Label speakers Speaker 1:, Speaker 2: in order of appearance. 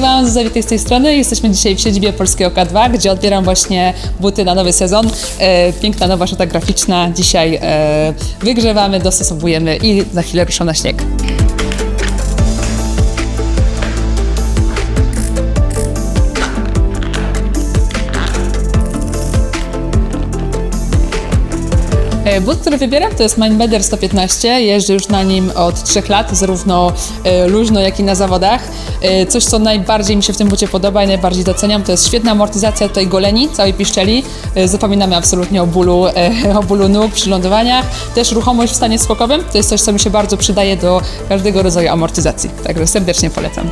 Speaker 1: Wam, Zuzawity z tej strony. Jesteśmy dzisiaj w siedzibie Polskiego K2, gdzie odbieram właśnie buty na nowy sezon. E, piękna nowa szata graficzna. Dzisiaj e, wygrzewamy, dostosowujemy i za chwilę ruszą na śnieg. But, który wybieram, to jest Mindbeder 115. Jeżdżę już na nim od 3 lat, zarówno e, luźno, jak i na zawodach. E, Coś, co najbardziej mi się w tym bucie podoba i najbardziej doceniam, to jest świetna amortyzacja tej goleni, całej piszczeli. E, Zapominamy absolutnie o bólu, e, o bólu nóg przy lądowaniach. Też ruchomość w stanie skokowym, to jest coś, co mi się bardzo przydaje do każdego rodzaju amortyzacji. Także serdecznie polecam.